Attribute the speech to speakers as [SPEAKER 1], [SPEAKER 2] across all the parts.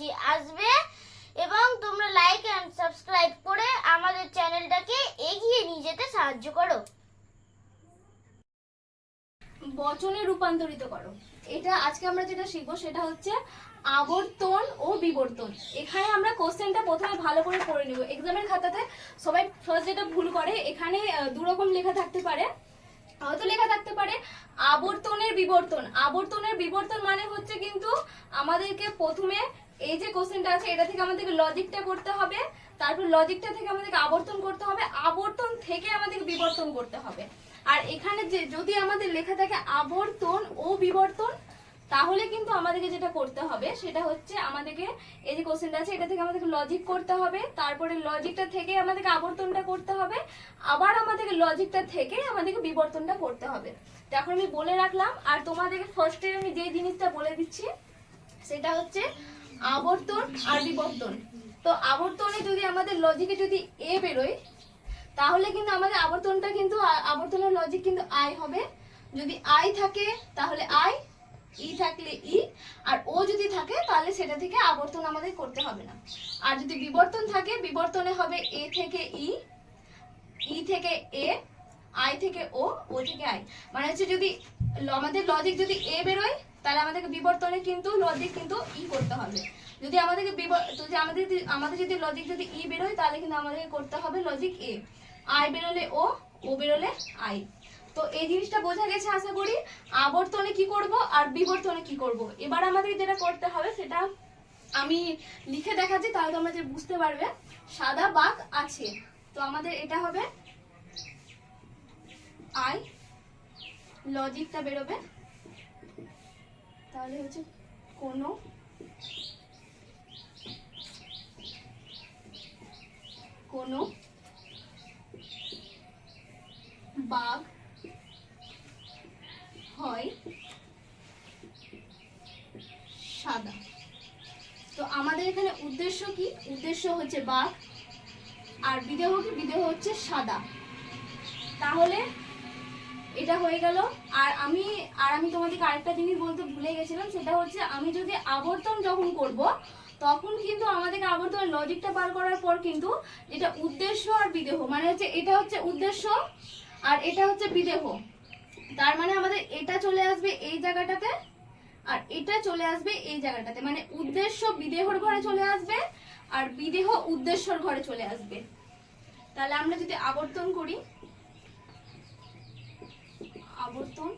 [SPEAKER 1] বলছি আসবে এবং তোমরা লাইক এন্ড সাবস্ক্রাইব করে আমাদের চ্যানেলটাকে এগিয়ে নিয়ে যেতে সাহায্য করো।
[SPEAKER 2] বচনে রূপান্তরিত করো। এটা আজকে আমরা যেটা শিখব সেটা হচ্ছে আবর্তন ও বিবর্তন। এখানে আমরা কোশ্চেনটা প্রথমে ভালো করে পড়ে নেব। এক্সামের খাতাতে সবাই ফার্স্ট যেটা ভুল করে এখানে আহ, দু রকম লেখা থাকতে পারে। হয়তো লেখা থাকতে পারে আবর্তনের বিবর্তন। আবর্তনের বিবর্তন মানে হচ্ছে কিন্তু আমাদেরকে প্রথমে এই যে কোশ্চেনটা আছে, এটা থেকে আমাদেরকে লজিকটা করতে হবে, তারপর লজিকটা থেকে আমাদেরকে আবর্তন করতে হবে, আবর্তন থেকে আমাদেরকে বিবর্তন করতে হবে। আর এখানে যে, যদি আমাদের লেখা থাকে আবর্তন ও বিবর্তন, তাহলে কিন্তু আমাদেরকে যেটা করতে হবে, সেটা হচ্ছে আমাদেরকে এই যে কোশ্চেনটা আছে, এটা থেকে আমাদেরকে লজিক করতে হবে, তারপরে লজিকটা থেকে আমাদেরকে আবর্তনটা করতে হবে, আবার আমাদেরকে লজিকটা থেকে আমাদেরকে বিবর্তনটা করতে হবে। এখন আমি বলে রাখলাম, আর তোমাদেরকে ফার্স্টে আমি যে জিনিসটা বলে দিচ্ছি, সেটা হচ্ছে আবর্তন আর বিবর্তন। তো আবর্তনে যদি আমাদের লজিকে যদি এ বেরোয়, তাহলে কিন্তু আমাদের আবর্তনটা কিন্তু, আবর্তনের লজিক কিন্তু আই হবে। যদি আই থাকে, তাহলে আই ই থাকলে ই আর ও যদি থাকে, তাহলে সেটা থেকে আবর্তন আমাদের করতে হবে না। আর যদি বিবর্তন থাকে, বিবর্তনে হবে এ থেকে ই ই থেকে এ আই থেকে ও ও থেকে আই মানে হচ্ছে যদি, আমাদের লজিক যদি এ বেরোয় তাহলে আমাদেরকে বিবর্তনে কিন্তু লজিক কিন্তু ই করতে হবে। যদি আমাদেরকে যদি আমাদের আমাদের যদি লজিক যদি ই বেরোয় তাহলে কিন্তু আমাদেরকে করতে হবে লজিক এ আই বেরোলে ও ও বেরোলে আই তো এই জিনিসটা বোঝা গেছে, আশা করি। আবর্তনে কি করব আর বিবর্তনে কি করব? এবার আমাদের যেটা করতে হবে, সেটা আমি লিখে দেখাচ্ছি, তাহলে তোমরা যে বুঝতে পারবে, সাদা বাঘ আছে। তো আমাদের এটা হবে আই লজিকটা বেরোবে। তাহলে হচ্ছে কোনো কোনো বাঘ হয় সাদা। তো আমাদের এখানে উদ্দেশ্য কি? উদ্দেশ্য হচ্ছে বাঘ, আর বিদেহ কি? বিদেহ হচ্ছে সাদা। তাহলে এটা হয়ে গেল। আর আমি আর আমি তোমাদেরকে আরেকটা জিনিস বলতে ভুলে গেছিলাম, সেটা হচ্ছে আমি যদি আবর্তন যখন করব, তখন কিন্তু আমাদেরকে আবর্তনের লজিকটা বার করার পর কিন্তু যেটা উদ্দেশ্য আর বিদেহ মানে হচ্ছে এটা হচ্ছে উদ্দেশ্য আর এটা হচ্ছে বিদেহ। তার মানে আমাদের এটা চলে আসবে এই জায়গাটাতে আর এটা চলে আসবে এই জায়গাটাতে মানে উদ্দেশ্য বিদেহর ঘরে চলে আসবে আর বিদেহ উদ্দেশ্যর ঘরে চলে আসবে। তাহলে আমরা যদি আবর্তন করি আবর্তন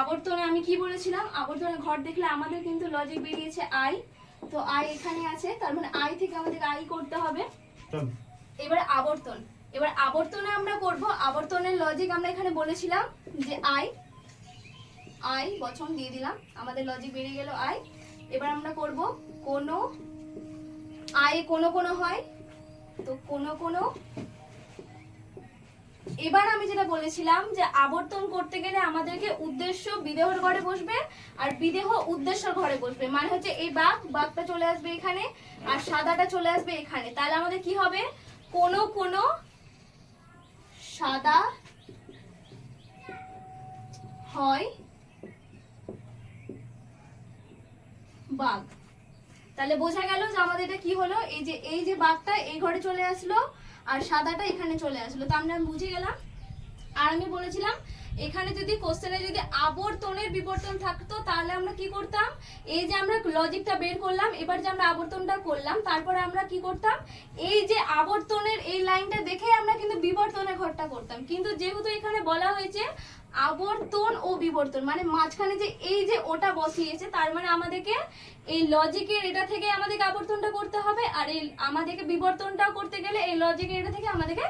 [SPEAKER 2] আবর্তনে আমি কি বলেছিলাম? আবর্তনে ঘর দেখলে আমাদের কিন্তু লজিক বেরিয়েছে আই তো আই এখানে আছে তার মানে আই থেকে আমাদের আই করতে হবে। এবার আবর্তন। এবার আবর্তনে আমরা করব আবর্তনের লজিক আমরা এখানে বলেছিলাম যে আই আই বচন দিয়ে দিলাম আমাদের লজিক বেরিয়ে গেল আই এবার আমরা করব কোনো আই কোনো কোনো হয় তো কোনো কোনো এবার আমি যেটা বলেছিলাম যে আবর্তন করতে গেলে আমাদেরকে উদ্দেশ্য বিদেহর ঘরে বসবে আর বিদেহ উদ্দেশ্যর ঘরে বসবে। মানে হচ্ছে এই বাঘ, বাঘটা চলে আসবে এখানে আর সাদাটা চলে আসবে এখানে। তাহলে আমাদের কি হবে? কোন কোন সাদা হয় বাঘ। তাহলে বোঝা গেল যে আমাদের এটা কি হলো? এই যে এই যে বাঘটা এই ঘরে চলে আসলো আর সাদাটা এখানে চলে আসলো। তা আমরা বুঝে গেলাম। আর আমি বলেছিলাম, এখানে যদি কোশ্চেনে যদি আবর্তনের বিবর্তন থাকতো, তাহলে আমরা কি করতাম? এই যে আমরা লজিকটা বের করলাম, এবার যে আমরা আবর্তনটা করলাম, তারপরে আমরা কি করতাম? এই যে আবর্তনের এই লাইনটা দেখে আমরা কিন্তু বিবর্তনের ঘরটা করতাম। কিন্তু যেহেতু এখানে বলা হয়েছে আবর্তন ও বিবর্তন মানে মাঝখানে যে এই যে ওটা বসিয়েছে, তার মানে আমাদেরকে এই লজিকের এটা থেকে আমাদেরকে আবর্তনটা করতে হবে, আর এই আমাদেরকে বিবর্তনটা করতে গেলে এই লজিকের এটা থেকে আমাদেরকে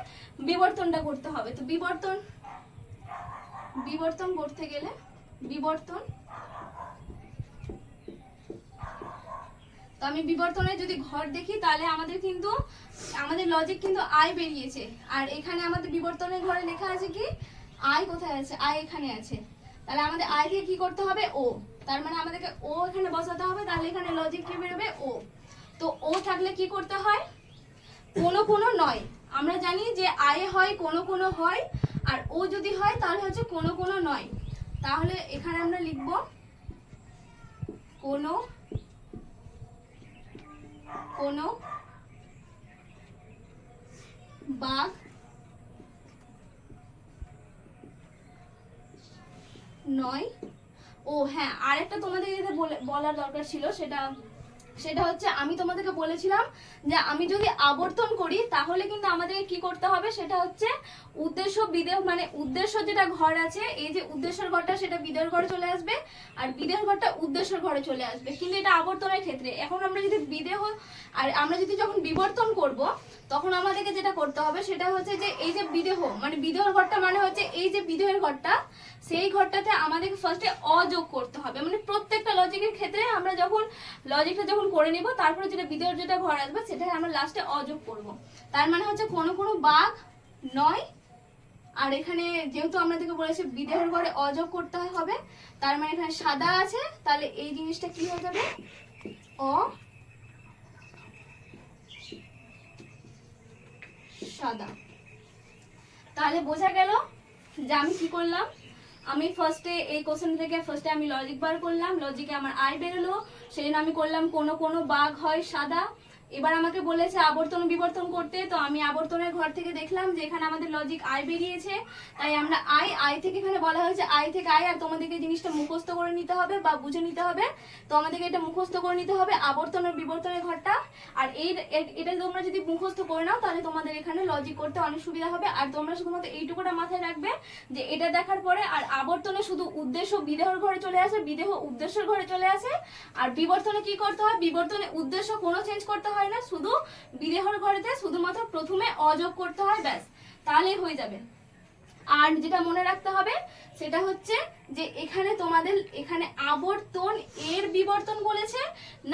[SPEAKER 2] বিবর্তনটা করতে হবে। তো বিবর্তন বিবর্তন করতে গেলে, বিবর্তন, তো আমি বিবর্তনের যদি ঘর দেখি, তাহলে আমাদের কিন্তু, আমাদের লজিক কিন্তু আয় বেরিয়েছে। আর এখানে আমাদের বিবর্তনের ঘরে লেখা আছে কি? আই কোথায় আছে? আই এখানে আছে। তাহলে আমাদের আই থেকে কি করতে হবে? ও তার মানে আমাদেরকে ও এখানে বসাতে হবে, তাহলে এখানে লজিক কি বেরোবে ও তো ও থাকলে কি করতে হয়? কোনো কোনো নয়। আমরা জানি যে আয়ে হয়, কোনো কোনো হয়, আর ও যদি হয়, তাহলে হচ্ছে কোনো কোনো নয়। তাহলে এখানে আমরা লিখব কোনো কোনো বাঘ নয়। ও হ্যাঁ আরেকটা তোমাদের যেটা বলে- বলার দরকার ছিল, সেটা সেটা হচ্ছে আমি তোমাদেরকে বলেছিলাম যে আমি যদি আবর্তন করি, তাহলে কিন্তু আমাদের কি করতে হবে? সেটা হচ্ছে উদ্দেশ্য বিদেহ মানে উদ্দেশ্য যেটা ঘর আছে, এই যে উদ্দেশ্যের ঘরটা, সেটা বিদেহ ঘরে চলে আসবে, আর বিদেহ ঘরটা উদ্দেশ্যের ঘরে চলে আসবে। কিন্তু এটা আবর্তনের ক্ষেত্রে। এখন আমরা যদি বিদেহ, আর আমরা যদি যখন বিবর্তন করব তখন আমাদেরকে যেটা করতে হবে সেটা হচ্ছে যে এই যে বিদেহ মানে বিদেহর ঘরটা মানে হচ্ছে এই যে বিদেহের ঘরটা, সেই ঘরটাতে আমাদেরকে ফার্স্টে অযোগ করতে হবে। মানে প্রত্যেকটা লজিকের ক্ষেত্রে আমরা যখন লজিকটা যখন করে নিব, তারপরে যেটা বিদেহর যেটা ঘর আসবে সেটা আমরা লাস্টে অযোগ করব। তার মানে হচ্ছে কোনো কোনো বাঘ নয়। আর এখানে যেহেতু আমাদেরকে বলেছে বিদেহের ঘরে অযোগ করতে হবে, তার মানে এখানে সাদা আছে, তাহলে এই জিনিসটা কি হয়ে যাবে? অ সাদা। তাহলে বোঝা গেল যে আমি কি করলাম? আমি ফার্স্টে এই কোশ্চেন থেকে ফার্স্টে আমি লজিক বার করলাম। লজিকে আমার আয় বেরোলো। সেই জন্য আমি করলাম কোনো কোনো বাঘ হয় সাদা। এবার আমাকে বলেছে আবর্তন বিবর্তন করতে, তো আমি আবর্তনের ঘর থেকে দেখলাম যে এখানে আমাদের লজিক আই বেরিয়েছে। তাই আমরা আই আই থেকে এখানে বলা হয়েছে আই থেকে আই আর তোমাদেরকে জিনিসটা মুখস্থ করে নিতে হবে বা বুঝে নিতে হবে। তো আমাদেরকে এটা মুখস্থ করে নিতে হবে আবর্তন আবর্তনের বিবর্তনের ঘরটা। আর এই এটা তোমরা যদি মুখস্থ করে নাও, তাহলে তোমাদের এখানে লজিক করতে অনেক সুবিধা হবে। আর তোমরা শুধুমাত্র এইটুকুটা মাথায় রাখবে যে এটা দেখার পরে, আর আবর্তনে শুধু উদ্দেশ্য বিদেহর ঘরে চলে আসে, বিদেহ উদ্দেশ্যের ঘরে চলে আসে। আর বিবর্তনে কি করতে হয়? বিবর্তনে উদ্দেশ্য কোনো চেঞ্জ করতে হয় না, শুধু বিদেহর ঘরেতে শুধুমাত্র প্রথমে অযোগ করতে হয়, ব্যাস। তাহলেই হয়ে যাবে। আর যেটা মনে রাখতে হবে, সেটা হচ্ছে যে এখানে তোমাদের, এখানে আবর্তন এর বিবর্তন বলেছে,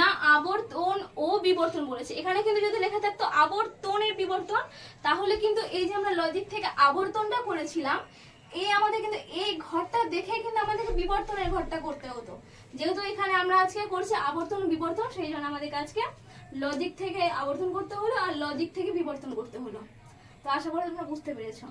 [SPEAKER 2] না আবর্তন ও বিবর্তন বলেছে। এখানে কিন্তু যদি লেখা থাকতো আবর্তনের বিবর্তন, তাহলে কিন্তু এই যে আমরা লজিক থেকে আবর্তনটা করেছিলাম এই আমাদের কিন্তু এই ঘরটা দেখে কিন্তু আমাদেরকে বিবর্তনের ঘরটা করতে হতো। যেহেতু এখানে আমরা আজকে করছি আবর্তন বিবর্তন, সেই জন্য আমাদের আজকে লজিক থেকে আবর্তন করতে হলো আর লজিক থেকে বিবর্তন করতে হলো। তো আশা করি তোমরা বুঝতে পেরেছ।